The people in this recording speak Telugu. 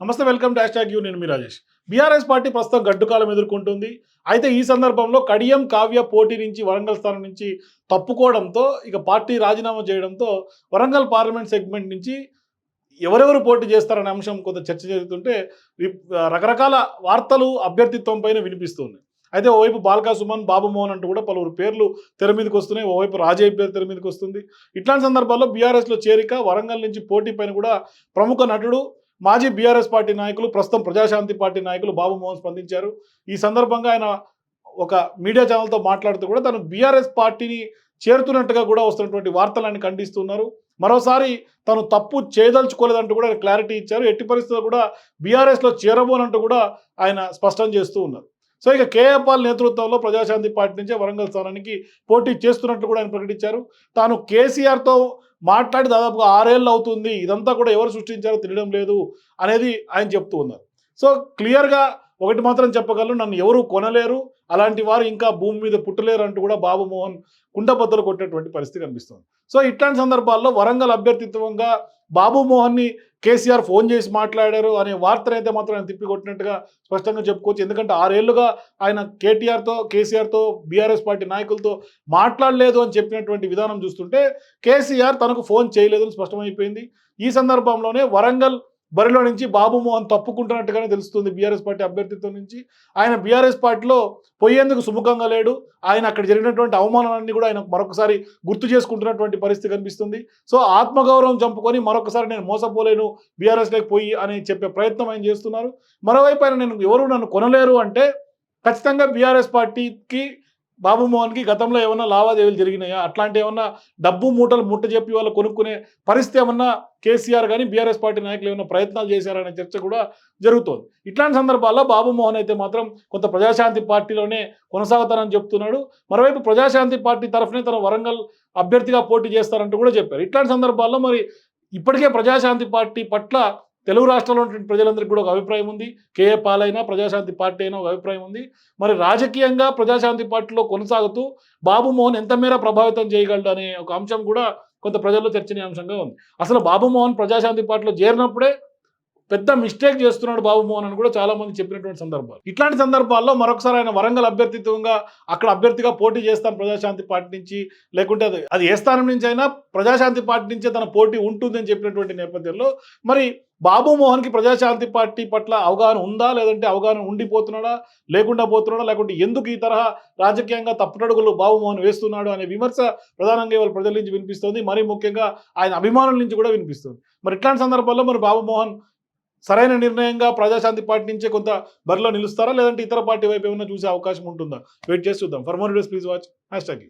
నమస్తే వెల్కమ్ డాష్ ట్యాగ్ యూ. నేను మీ రాజేష్. బీఆర్ఎస్ పార్టీ ప్రస్తుతం గడ్డుకాలం ఎదుర్కొంటుంది. అయితే ఈ సందర్భంలో కడియం కావ్య పోటీ నుంచి వరంగల్ స్థానం నుంచి తప్పుకోవడంతో ఇక పార్టీ రాజీనామా చేయడంతో వరంగల్ పార్లమెంట్ సెగ్మెంట్ నుంచి ఎవరెవరు పోటీ చేస్తారనే అంశం కొంత చర్చ జరుగుతుంటే రకరకాల వార్తలు అభ్యర్థిత్వం పైన వినిపిస్తుంది అయితే ఓవైపు బాల్కా సుమన్ బాబు మోహన్ అంటూ కూడా పలువురు పేర్లు తెర మీదకి వస్తున్నాయి. ఓవైపు రాజయ్య పేరు తెర మీదకి వస్తుంది. ఇట్లాంటి సందర్భాల్లో బీఆర్ఎస్లో చేరిక వరంగల్ నుంచి పోటీ పైన కూడా ప్రముఖ నటుడు మాజీ బీఆర్ఎస్ పార్టీ నాయకులు ప్రస్తుతం ప్రజాశాంతి పార్టీ నాయకులు బాబు మోహన్ స్పందించారు. ఈ సందర్భంగా ఆయన ఒక మీడియా ఛానల్తో మాట్లాడుతూ కూడా తను బీఆర్ఎస్ పార్టీని చేరుతున్నట్టుగా కూడా వస్తున్నటువంటి వార్తలన్నీ ఖండిస్తున్నారు. మరోసారి తను తప్పు చేయదలుచుకోలేదంటూ కూడా ఆయన క్లారిటీ ఇచ్చారు. ఎట్టి పరిస్థితుల్లో కూడా బీఆర్ఎస్లో చేరబోనంటూ కూడా ఆయన స్పష్టం చేస్తూ ఉన్నారు. సో ఇక కేఏ పాల్ నేతృత్వంలో ప్రజాశాంతి పార్టీ నుంచే వరంగల్ స్థానానికి పోటీ చేస్తున్నట్లు కూడా ఆయన ప్రకటించారు. తాను కేసీఆర్తో మాట్లాడి దాదాపుగా ఆరేళ్ళు అవుతుంది. ఇదంతా కూడా ఎవరు సృష్టించారో తెలియడం లేదు అనేది ఆయన చెప్తూ ఉన్నారు. సో క్లియర్గా ఒకటి మాత్రం చెప్పగలను నన్ను ఎవరు కొనలేరు. అలాంటి వారు ఇంకా భూమి మీద పుట్టలేరు అంటూ కూడా బాబు మోహన్ కుండబద్దలు కొట్టేటువంటి పరిస్థితి కనిపిస్తుంది. సో ఇట్లాంటి సందర్భాల్లో వరంగల్ అభ్యర్థిత్వంగా బాబు మోహన్ని కేసీఆర్ ఫోన్ చేసి మాట్లాడారు అనే వార్తనైతే మాత్రం ఆయన తిప్పికొట్టినట్టుగా స్పష్టంగా చెప్పుకోవచ్చు. ఎందుకంటే ఆరేళ్ళుగా ఆయన కేటీఆర్తో కేసీఆర్తో బీఆర్ఎస్ పార్టీ నాయకులతో మాట్లాడలేదు అని చెప్పినటువంటి విధానం చూస్తుంటే కేసీఆర్ తనకు ఫోన్ చేయలేదని స్పష్టమైపోయింది. ఈ సందర్భంలోనే వరంగల్ బరిలో నుంచి బాబు మోహన్ తప్పుకుంటున్నట్టుగానే తెలుస్తుంది బీఆర్ఎస్ పార్టీ అభ్యర్థితో నుంచి. ఆయన బీఆర్ఎస్ పార్టీలో పోయేందుకు సుముఖంగా లేడు. ఆయన అక్కడ జరిగినటువంటి అవమానాలన్నీ కూడా ఆయన మరొకసారి గుర్తు చేసుకుంటున్నటువంటి పరిస్థితి కనిపిస్తుంది. సో ఆత్మగౌరవం చంపుకొని మరొకసారి నేను మోసపోలేను బీఆర్ఎస్లోకి పోయి అని చెప్పే ప్రయత్నం ఆయన చేస్తున్నారు. మరోవైపు ఆయన నేను ఎవరు నన్ను కొనలేరు అంటే ఖచ్చితంగా బీఆర్ఎస్ పార్టీకి బాబు మోహన్కి గతంలో ఏమన్నా లావాదేవీలు జరిగినాయా? అట్లాంటి ఏమన్నా డబ్బు మూటలు ముట్ట చెప్పి వాళ్ళు కొనుక్కునే పరిస్థితి ఏమన్నా కేసీఆర్ కానీ బీఆర్ఎస్ పార్టీ నాయకులు ఏమైనా ప్రయత్నాలు చేశారనే చర్చ కూడా జరుగుతోంది. ఇట్లాంటి సందర్భాల్లో బాబు మోహన్ అయితే మాత్రం కొంత ప్రజాశాంతి పార్టీలోనే కొనసాగుతారని చెప్తున్నాడు. మరోవైపు ప్రజాశాంతి పార్టీ తరఫునే తన వరంగల్ అభ్యర్థిగా పోటీ చేస్తారంటూ కూడా చెప్పారు. ఇట్లాంటి సందర్భాల్లో మరి ఇప్పటికే ప్రజాశాంతి పార్టీ పట్ల తెలుగు రాష్ట్రాల్లో ఉన్నటువంటి ప్రజలందరికీ కూడా ఒక అభిప్రాయం ఉంది. కేఏ పాలైనా ప్రజాశాంతి పార్టీ అయినా ఒక అభిప్రాయం ఉంది. మరి రాజకీయంగా ప్రజాశాంతి పార్టీలో కొనసాగుతూ బాబు మోహన్ ఎంత మేర ప్రభావితం చేయగలడు అనే ఒక అంశం కూడా కొంత ప్రజల్లో చర్చనీయాంశంగా ఉంది. అసలు బాబు మోహన్ ప్రజాశాంతి పార్టీలో చేరినప్పుడే పెద్ద మిస్టేక్ చేస్తున్నాడు బాబు మోహన్ అని కూడా చాలా మంది చెప్పినటువంటి సందర్భాలు. ఇట్లాంటి సందర్భాల్లో మరొకసారి ఆయన వరంగల్ అభ్యర్థిత్వంగా అక్కడ అభ్యర్థిగా పోటీ చేస్తాను ప్రజాశాంతి పార్టీ నుంచి. లేకుంటే అది అది ఏ స్థానం నుంచి అయినా ప్రజాశాంతి పార్టీ నుంచే తన పోటీ ఉంటుందని చెప్పినటువంటి నేపథ్యంలో మరి బాబు మోహన్కి ప్రజాశాంతి పార్టీ పట్ల అవగాహన ఉందా? లేదంటే అవగాహన ఉండిపోతున్నాడా? లేకుండా పోతున్నాడా? లేకుంటే ఎందుకు ఈ తరహా రాజకీయంగా తప్పుడడుగులు బాబు మోహన్ వేస్తున్నాడు అనే విమర్శ ప్రధానంగా ఇవాళ ప్రజల నుంచి వినిపిస్తుంది. మరీ ముఖ్యంగా ఆయన అభిమానుల నుంచి కూడా వినిపిస్తుంది. మరి ఇట్లాంటి సందర్భాల్లో మరి బాబు మోహన్ సరైన నిర్ణయంగా ప్రజాశాంతి పార్టీ నుంచే కొంత బరిలో నిలుస్తారా? లేదంటే ఇతర పార్టీ వైపు ఏమైనా చూసే అవకాశం ఉంటుందా? వెయిట్ చేసి చూద్దాం. For more please watch hashtag